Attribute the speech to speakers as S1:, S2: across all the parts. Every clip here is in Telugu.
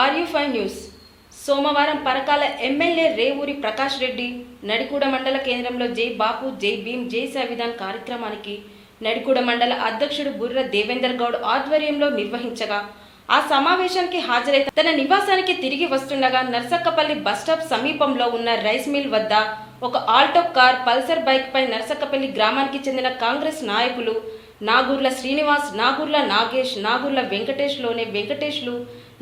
S1: RU five news. సోమవారం పరకాల ఎమ్మెల్యే రేవూరి ప్రకాష్ రెడ్డి నడికూడ మండల కేంద్రంలో జై బాపు జై భీమ్ జై సంవిధాన్ కార్యక్రమానికి నడికూడ మండల అధ్యక్షుడు బుర్ర దేవేందర్ గౌడ్ ఆధ్వర్యంలో నిర్వహించగా ఆ సమావేశానికి హాజరై తన నివాసానికి తిరిగి వస్తుండగా నర్సక్కపల్లి బస్టాప్ సమీపంలో ఉన్న రైస్ మిల్ వద్ద ఒక ఆల్టో కార్ పల్సర్ బైక్ పై నర్సక్కపల్లి గ్రామానికి చెందిన కాంగ్రెస్ నాయకులు నాగూర్ల శ్రీనివాస్ నాగూర్ల నాగేష్ నాగూర్ల వెంకటేష్లోనే వెంకటేష్లు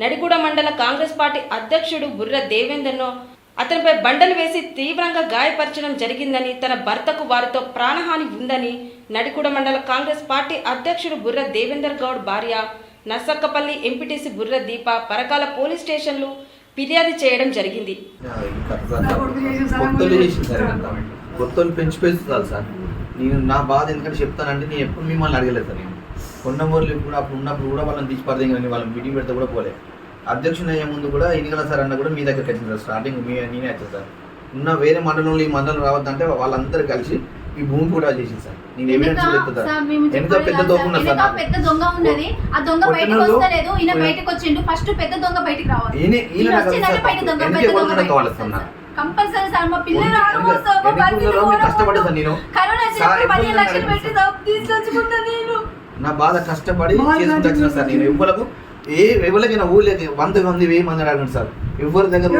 S1: నడిగూడ మండల కాంగ్రెస్ పార్టీ అధ్యక్షుడు బుర్ర దేవేందర్ను అతనిపై బండలు వేసి తీవ్రంగా గాయపరచడం జరిగిందని తన భర్తకు వారితో ప్రాణహాని ఉందని నడిగూడ మండల కాంగ్రెస్ పార్టీ అధ్యక్షుడు బుర్ర దేవేందర్ గౌడ్ భార్య నర్సక్కపల్లి ఎంపీటీసీ బుర్ర దీప పరకాల పోలీస్ స్టేషన్లు ఫిర్యాదు చేయడం జరిగింది.
S2: పెంచి పెంచుతారు సార్. నేను నా బాధ ఎందుకంటే చెప్తానంటే నేను ఎప్పుడు మిమ్మల్ని అడగలేదు సార్ నేను. కొన్న ఊర్లు కూడా అప్పుడు ఉన్నప్పుడు కూడా వాళ్ళని తీసి పడదేం కానీ వాళ్ళని మీటింగ్ పెడితే కూడా పోలే. అధ్యక్షుడు అయ్యే ముందు కూడా ఎన్నికల సార్ అన్న కూడా మీ దగ్గరికి వచ్చింది సార్ స్టార్టింగ్ మీ నేనే వచ్చాను సార్. ఉన్న వేరే మండలంలో ఈ మండలం రావద్దంటే వాళ్ళందరూ కలిసి ఈ భూమి కూడా చేసింది సార్ నేను ఎవిడెన్స్
S3: చెప్పాలి
S2: పెద్ద దొంగ ఉన్నది సార్
S3: వెనక
S2: నాకు.
S3: పెద్ద దొంగ ఉన్నది. ఆ దొంగ బయటకు వస్తలేదు ఈయన బయటకు వచ్చిండు ఫస్ట్ పెద్ద దొంగ బయటికి రావాలి.
S2: ఈయన ఈయన కావాలి సార్.
S3: కంపల్సరీ సార్ మా పిల్లలు.
S2: సార్ నేను?
S3: కరోనా
S2: ఎప్పుడు
S3: పదిహేను లక్షలు పెట్టి తీసుకొచ్చుకున్నా నేను.
S2: నా బాధ కష్టపడి చేసుకుంటూ వచ్చిన సార్ నేను. ఎవ్వలకు ఏ ఎవరికైనా ఊళ్ళకి వంద మంది వెయ్యి మంది అడగండి సార్. ఎవరి దగ్గర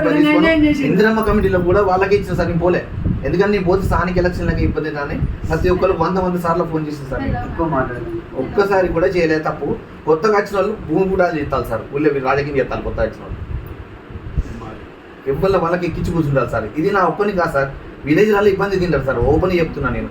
S2: ఇందిరమ్మ కమిటీలో కూడా వాళ్ళకే ఇచ్చిన సార్ నేను పోలే. ఎందుకంటే నేను పోతే స్థానిక ఎలక్షన్లకి ఇబ్బంది కానీ ప్రతి ఒక్కరు వంద మంది సార్లు ఫోన్ చేసిన సార్ నేను.
S4: ఎక్కువ మాట్లాడండి
S2: ఒక్కసారి కూడా చేయలేదు తప్పు. కొత్తగా వచ్చిన వాళ్ళు భూమి కూడా చేస్తారు సార్. ఊళ్ళో రాజకీయం చేస్తారు కొత్తగా వచ్చిన వాళ్ళు. ఎవరి వాళ్ళకి ఎక్కించి కూర్చుంటారు సార్. ఇది నా ఒప్పని కాదు సార్. విలేజ్ వాళ్ళు ఇబ్బంది తింటారు సార్. ఓపెన్ చెప్తున్నా నేను.